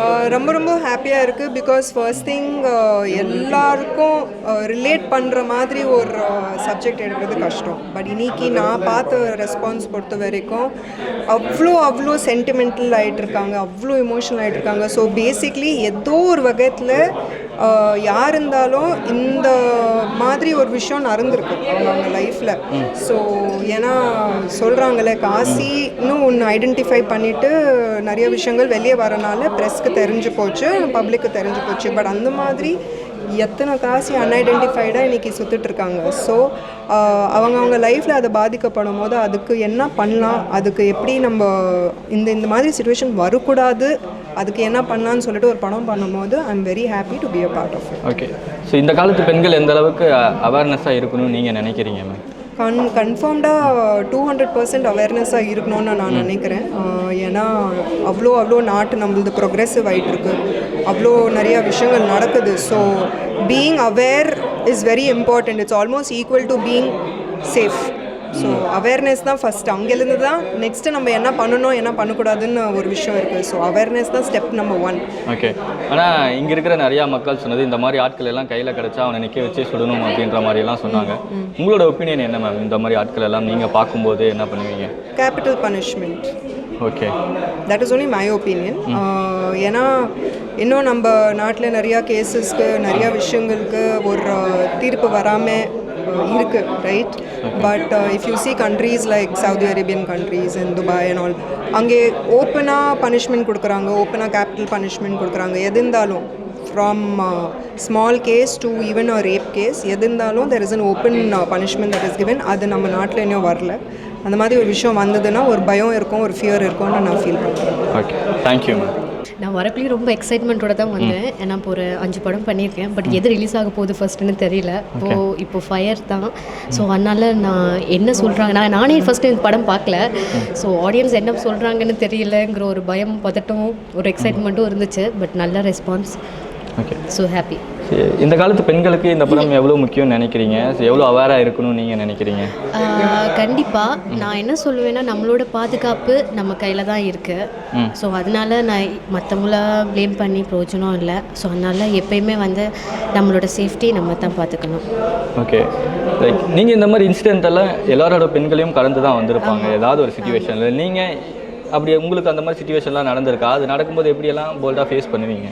Uh, ரொம்ப ரொம்ப ஹாப்பியாக இருக்குது பிகாஸ் ஃபர்ஸ்ட் திங் எல்லாருக்கும் uh, ரிலேட் பண்ணுற மாதிரி ஒரு uh, சப்ஜெக்ட் எடுக்கிறது கஷ்டம். பட் இன்னைக்கு நான் பார்த்த ரெஸ்பான்ஸ் பொறுத்த வரைக்கும் அவ்வளோ அவ்வளோ சென்டிமெண்டல் ஆகிட்டு இருக்காங்க அவ்வளோ இமோஷனல் ஆகிட்டு இருக்காங்க ஸோ பேசிக்லி ஏதோ ஒரு வகையத்தில் யார் இருந்தாலும் இந்த மாதிரி ஒரு விஷயம் நடந்திருக்கு அவங்க லைஃப்பில் ஸோ ஏன்னா சொல்கிறாங்களே காசி இன்னும் ஒன்று ஐடென்டிஃபை பண்ணிவிட்டு நிறைய விஷயங்கள் வெளியே வரனால ப்ரெஸ்க்கு தெரிஞ்சு போச்சு பப்ளிக்கு தெரிஞ்சு போச்சு. பட் அந்த மாதிரி எத்தனை காசு அன்ஐடென்டிஃபைடாக இன்றைக்கி சுற்றுட்டுருக்காங்க ஸோ அவங்க அவங்க லைஃப்பில் அதை பாதிக்கப்படும் போது அதுக்கு என்ன பண்ணலாம்? அதுக்கு எப்படி நம்ம இந்த இந்த மாதிரி சுச்சுவேஷன் வரக்கூடாது? அதுக்கு என்ன பண்ணலான்னு சொல்லிட்டு ஒரு படம் பண்ணும்போது I am very happy to be a part of okay so இந்த காலத்து பெண்கள் எந்த அளவுக்கு அவேர்னஸாக இருக்கணும்னு நீங்கள் நினைக்கிறீங்க மேம் கன் கன்ஃபார்ம்டாக டூ ஹண்ட்ரட் பர்சன்ட் அவேர்னஸாக இருக்கணும்னு நான் நினைக்கிறேன். ஏன்னா அவ்வளோ அவ்வளோ நாட்டு நம்மளது ப்ரொக்ரெசிவ் ஆகிட்டு இருக்கு அவ்வளோ நிறைய விஷயங்கள் நடக்குது. So being aware is very important it's almost equal to being safe so awareness தான் ஃபஸ்ட் அங்கேருந்து தான் நெக்ஸ்ட்டு நம்ம என்ன பண்ணணும் என்ன பண்ணக்கூடாதுன்னு ஒரு விஷயம் இருக்குது ஸோ அவேர்னஸ் தான் ஸ்டெப் நம்பர் ஒன் ஓகே ஆனால் இங்கே இருக்கிற நிறையா மக்கள் சொன்னது இந்த மாதிரி ஆட்கள் எல்லாம் கையில் கிடச்சா அவனை நிற்க வச்சே சுடணும் அப்படின்ற மாதிரி எல்லாம் சொன்னாங்க. உங்களோட ஒப்பீனியன் என்ன மேம் இந்த மாதிரி ஆட்கள் எல்லாம் நீங்கள் பார்க்கும்போது என்ன பண்ணுவீங்க? Capital punishment okay that is only my. Opinion ஏன்னா இன்னும் நம்ம நாட்டில் நிறையா கேசஸ்க்கு நிறையா விஷயங்களுக்கு ஒரு தீர்ப்பு வராமல் இருக்கு right but if you see countries like Saudi Arabian countries in Dubai and all அங்கே ஓப்பனாக பனிஷ்மெண்ட் கொடுக்குறாங்க ஓப்பனாக கேபிட்டல் பனிஷ்மெண்ட் கொடுக்குறாங்க. எது இருந்தாலும் from small case to even a rape case எது இருந்தாலும் there is an open punishment that is given அது நம்ம நாட்டில் இன்னும் வரல. அந்த மாதிரி ஒரு விஷயம் வந்ததுன்னா ஒரு பயம் இருக்கும் ஒரு ஃபியர் இருக்கும்னு நான் ஃபீல் பண்ணுறேன் ஓகே தேங்க்யூ மேம் நான் வரக்குள்ளேயும் ரொம்ப எக்ஸைட்மெண்ட்டோட தான் வந்தேன். ஏன்னா இப்போ ஒரு அஞ்சு படம் பண்ணியிருக்கேன். பட் எது ரிலீஸ் ஆக போகுது ஃபர்ஸ்ட்னு தெரியல. இப்போ இப்போ ஃபயர் தான். ஸோ அதனால நான் என்ன சொல்கிறாங்க நான் நானே ஃபஸ்ட்டு இந்த படம் பார்க்கல. ஸோ ஆடியன்ஸ் என்ன சொல்கிறாங்கன்னு தெரியலங்கிற ஒரு பயம் பதட்டம் ஒரு எக்ஸைட்மெண்ட்டும் இருந்துச்சு. பட் நல்ல ரெஸ்பான்ஸ் ஓகே. ஸோ ஹாப்பி இந்த காலத்து பெண்களுக்கு இந்த படம் எவ்வளோ முக்கியம்னு நினைக்கிறீங்க? எவ்வளோ அவேராக இருக்கணும்னு நீங்கள் நினைக்கிறீங்க? கண்டிப்பாக நான் என்ன சொல்லுவேன்னா நம்மளோட பாதுகாப்பு நம்ம கையில் தான் இருக்குது ஸோ அதனால நான் மற்றவங்கள ப்ளேம் பண்ணி பிரயோஜனம் இல்லை. ஸோ அதனால எப்பயுமே வந்து நம்மளோட சேஃப்டி நம்ம தான் பார்த்துக்கணும் ஓகே லைக் நீங்கள் இந்த மாதிரி இன்சிடென்ட் எல்லாம் எல்லாரோட பெண்களையும் கடந்து தான் வந்திருப்பாங்க. ஏதாவது ஒரு சுச்சுவேஷனில் நீங்கள் அப்படி உங்களுக்கு அந்த மாதிரி சுச்சுவேஷன்லாம் நடந்திருக்கா? அது நடக்கும்போது எப்படியெல்லாம் போல்டாக ஃபேஸ் பண்ணுவீங்க?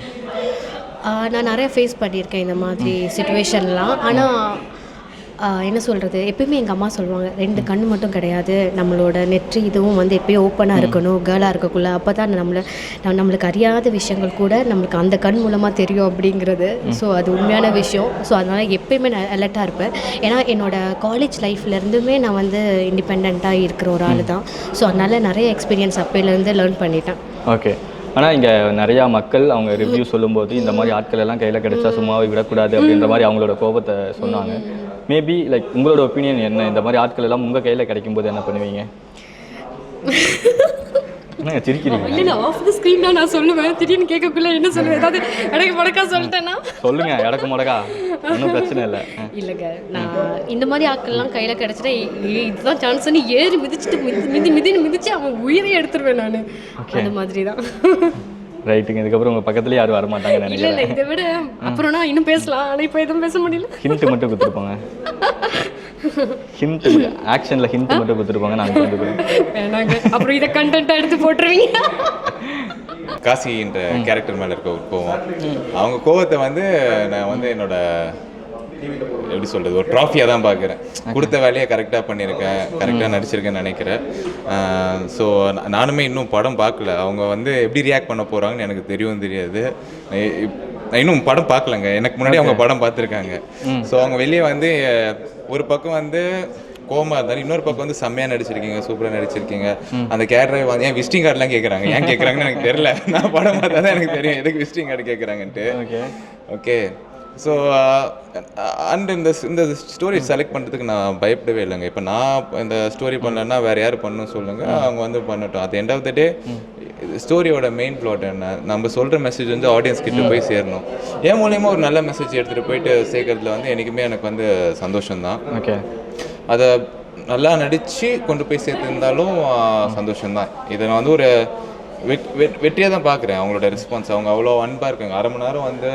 நான் நிறைய ஃபேஸ் பண்ணியிருக்கேன் இந்த மாதிரி சுச்சுவேஷன்லாம் ஆனால் என்ன சொல்கிறது எப்பயுமே எங்கள் அம்மா சொல்லுவாங்க ரெண்டு கண்ணு மட்டும் கிடையாது. நம்மளோட நெற்றி இதுவும் வந்து எப்பயும் ஓப்பனாக இருக்கணும் கேர்ளாக இருக்கக்குள்ள. அப்போ தான் நம்மளை நம்ம- நம்மளுக்கு அறியாத விஷயங்கள் கூட நம்மளுக்கு அந்த கண் மூலமாக தெரியும் அப்படிங்கிறது. ஸோ அது உண்மையான விஷயம். ஸோ அதனால் எப்பயுமே நான் அலர்ட்டாக இருப்பேன். ஏன்னா என்னோட காலேஜ் லைஃப்லேருந்துமே நான் வந்து இண்டிபெண்ட்டாக இருக்கிற ஒரு ஆள் தான் ஸோ அதனால் நிறைய எக்ஸ்பீரியன்ஸ் அப்போலேருந்து லேர்ன் பண்ணிட்டேன். ஓகே ஆனால் இங்கே நிறையா மக்கள் அவங்க ரிவ்யூ சொல்லும்போது இந்த மாதிரி ஆட்கள் எல்லாம் கையில் கிடைச்சா சும்மாவே விடக்கூடாது அப்படின்ற மாதிரி அவங்களோட கோபத்தை சொன்னாங்க. மேபி லைக் உங்களோட ஒப்பீனியன் என்ன? இந்த மாதிரி ஆட்கள் எல்லாம் உங்கள் கையில் கிடைக்கும்போது என்ன பண்ணுவீங்க? என்னங்க சிரிக்கிறீங்க. இல்லை ஆஃப் த ஸ்க்ரீன் தான் நான் சொல்லுவேன். திடீர்னு கேட்கக்குள்ள என்ன சொல்லுவேன்? ஏதாவது எனக்கு முடக்கா சொல்லிட்டேன்னா? சொல்லுங்க இடக்கு முடக்கா. ஒன்றும் பிரச்சனை இல்லை. இல்லைங்க நான் இந்த மாதிரி ஆட்கள்லாம் கையில் கிடச்சிட்டா இதுதான் சான்ஸ்னு ஏறி மிதிச்சுட்டு மிதி மிதி மிதின்னு மிதிச்சு அவன் உயிரை எடுத்துருவேன் நான். அந்த மாதிரி தான் ரைட்டுங்க இதுக்கப்புறம் உங்கள் பக்கத்துலேயே யாரும் வரமாட்டாங்கன்னு இல்லை நினைக்கிறேன். இல்லை இதை விட அப்புறம் நான் இன்னும் பேசலாம் ஆனால் இப்போ எதுவும் பேச முடியல. ஹிண்ட் மட்டும் கொடுத்துருப்பாங்க ஹிண்ட் ஆக்ஷனில் ஹிண்ட் மட்டும் கொடுத்துருப்பாங்க நான் கொடுத்துருக்கேன் வேணாங்க. அப்புறம் இதை கண்டென்ட்டாக எடுத்து போட்டுருவீங்க. காசின்ற கேரக்டர் மேலே இருக்க ஒரு கோவம். அவங்க கோவத்தை வந்து நான் வந்து என்னோட எப்படி சொல்கிறது ஒரு ட்ராஃபியாக தான் பார்க்குறேன். கொடுத்த வேலையை கரெக்டாக பண்ணியிருக்கேன் கரெக்டாக நடிச்சிருக்கேன்னு நினைக்கிறேன். ஸோ நானுமே இன்னும் படம் பார்க்கல. அவங்க வந்து எப்படி ரியாக்ட் பண்ண போகிறாங்கன்னு எனக்கு தெரியவும் தெரியாது. இன்னும் படம் பார்க்கலங்க. எனக்கு முன்னாடி அவங்க படம் பார்த்துருக்காங்க. ஸோ அவங்க வெளியே வந்து ஒரு பக்கம் வந்து கோமா இருந்தாலும் இன்னொரு பக்கம் வந்து செம்மையாக நடிச்சிருக்கீங்க சூப்பராக நடிச்சிருக்கீங்க. அந்த கேரக்டர் வந்து ஏன் விசிட்டிங் கார்டெலாம் கேட்குறாங்க ஏன் கேட்குறாங்கன்னு எனக்கு தெரியல. நான் படம் பார்த்தா தான் எனக்கு தெரியும். எதுக்கு விசிட்டிங் கார்டு கேட்குறாங்கன்ட்டு ஓகே ஓகே ஸோ அண்ட் இந்த இந்த ஸ்டோரி செலக்ட் பண்ணுறதுக்கு நான் பயப்படவே இல்லைங்க. இப்போ நான் இந்த ஸ்டோரி பண்ணலன்னா வேறு யார் பண்ணணும் சொல்லுங்கள் அவங்க வந்து பண்ணட்டும். The end of the day ஸ்டோரியோட main plot என்ன? நம்ம சொல்கிற மெசேஜ் வந்து ஆடியன்ஸ் கிட்ட போய் சேரணும். என் மூலியமாக ஒரு நல்ல மெசேஜ் எடுத்துகிட்டு போயிட்டு சேர்க்கறதுல வந்து என்றைக்குமே எனக்கு வந்து சந்தோஷம்தான். ஓகே அதை நல்லா நடித்து கொண்டு போய் சேர்த்துருந்தாலும் சந்தோஷம்தான். இதை நான் வந்து ஒரு வெற்றியாக தான் பார்க்குறேன் அவங்களோட ரெஸ்பான்ஸ் அவங்க அவ்வளோ அன்பாக இருக்காங்க. அரை மணி நேரம் வந்து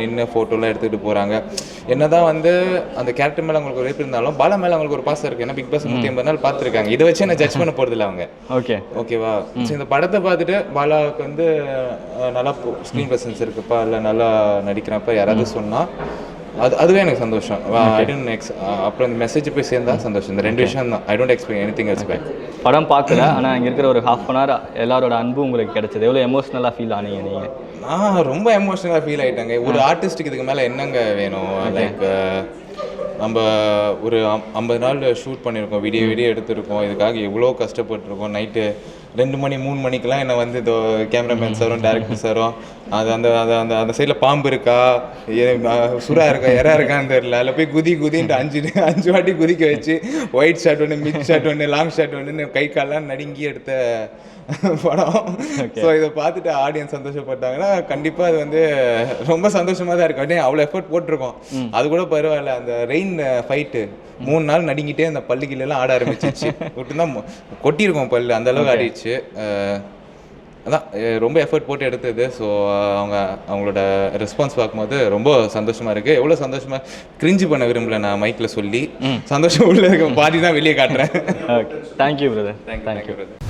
நின்று ஃபோட்டோலாம் எடுத்துகிட்டு போகிறாங்க என்னதான் வந்து அந்த கேரக்டர் மேலே அவங்களுக்கு ஒரு வெறுப்பு இருந்தாலும் பாலா மேலே அவங்களுக்கு ஒரு பாசம் இருக்குது ஏன்னா பிக் பாஸ் நூற்றி ஐம்பது நாள் பார்த்துருக்காங்க. இதை வச்சு என்ன ஜட்ஜ் பண்ண போகிறதில்ல அவங்க. ஓகே ஓகேவா ஸோ இந்த படத்தை பார்த்துட்டு பாலாவுக்கு வந்து நல்லா ஸ்க்ரீன் ப்ரெசன்ஸ் இருக்குப்பா இல்லை நல்லா நடிக்கிறப்ப யாராவது சொன்னால் அது அதுவே எனக்கு சந்தோஷம். ஐ டோன்ட் எக்ஸ் அப்புறம் இந்த மெசேஜ் போய் சேர்ந்தா சந்தோஷம். இந்த ரெண்டு விஷயம் தான் I don't expect anything else back படம் பார்க்கல ஆனால் இங்கே இருக்கிற ஒரு ஹாஃப் அன் ஹவர் எல்லாரோட அன்பு உங்களுக்கு கிடைச்சது. எவ்வளோ எமோஷ்னலாக ஃபீல் ஆனீங்க நீங்கள் நான் ரொம்ப எமோஷனலாக ஃபீல் ஆயிட்டாங்க. ஒரு ஆர்டிஸ்ட்டுக்கு இதுக்கு மேலே என்னங்க வேணும்? லைக் நம்ம ஒரு ஐம்பது நாள் ஷூட் பண்ணியிருக்கோம் விடிய விடிய எடுத்திருக்கோம். இதுக்காக எவ்வளோ கஷ்டப்பட்டிருக்கோம். நைட்டு ரெண்டு மணி மூணு மணிக்கெலாம் என்னை வந்து இதோ கேமராமேன் சாரும் டேரக்டர் சாரும் அது அந்த அந்த அந்த அந்த சைடில் பாம்பு இருக்கா? சுறா இருக்கா? எறா இருக்கான்னு தெரியல. அதில் போய் குதி குதின்ட்டு அஞ்சு அஞ்சு வாட்டி குதிக்க வச்சு ஒயிட் ஷர்ட் ஒன்று மிட் ஷர்ட் ஒன்று லாங் ஷர்ட் ஒன்று கை கால்லாம் நடுங்கி எடுத்த படம். ஸோ இதை பார்த்துட்டு ஆடியன்ஸ் சந்தோஷப்பட்டாங்கன்னா கண்டிப்பாக அது வந்து ரொம்ப சந்தோஷமாக தான் இருக்கும். அப்படியே அவ்வளோ எஃபர்ட் போட்டிருக்கோம். அது கூட பரவாயில்ல. அந்த ரெயின் ஃபைட்டு மூணு நாள் நடுங்கிட்டே அந்த பல்லுக்கிலெல்லாம் ஆட ஆரம்பிச்சிச்சு விட்டு தான் கொட்டியிருக்கோம் பல்லு. அந்த அளவுக்கு ஆடிடுச்சு அஹ், அதான் ரொம்ப எஃபர்ட் போட்டு எடுத்தது. ஸோ அவங்க அவங்களோட ரெஸ்பான்ஸ் பார்க்கும்போது ரொம்ப சந்தோஷமா இருக்கு. எவ்வளோ சந்தோஷமா? கிரிஞ்சு பண்ண விரும்பல நான் மைக்கில் சொல்லி. சந்தோஷம் உள்ள இருக்க பாதி தான் வெளியே காட்டுறேன். Thank you brother thank you brother